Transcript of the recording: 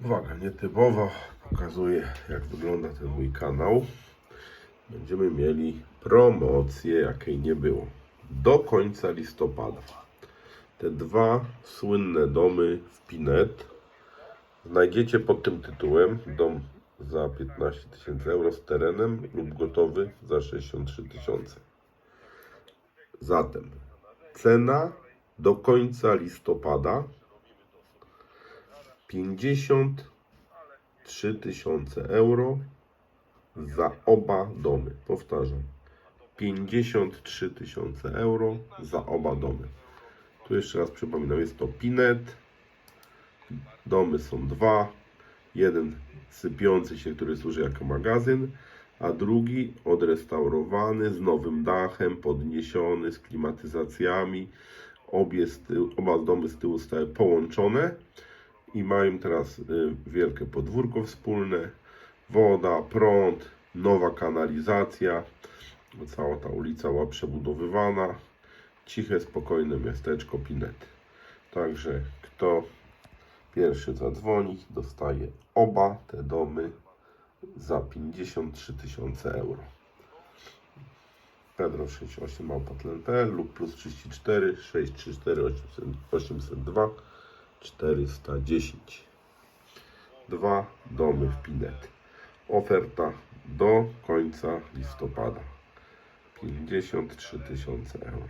Uwaga, nietypowo pokazuję jak wygląda ten mój kanał. Będziemy mieli promocję, jakiej nie było. Do końca listopada. Te dwa słynne domy w Pinet znajdziecie pod tym tytułem. Dom za 15 tysięcy euro z terenem lub gotowy za 63 tysiące. Zatem cena do końca listopada 53 tysiące euro za oba domy. Powtarzam. 53 tysiące euro za oba domy. Tu jeszcze raz przypominam, jest to Pinet. Domy są dwa. Jeden sypiący się, który służy jako magazyn, a drugi odrestaurowany z nowym dachem, podniesiony, z klimatyzacjami. Obie z tyłu, oba domy z tyłu zostały połączone i mają teraz y, wielkie podwórko wspólne, woda, prąd, nowa kanalizacja, cała ta ulica była przebudowywana, ciche, spokojne miasteczko Pinet. Także kto pierwszy zadzwoni, dostaje oba te domy za 53 tysiące euro. Pedro 68 małpatlen.pl lub plus 34 634 800, 802 410. Dwa domy w Pinet. Oferta do końca listopada. 53 tysiące euro.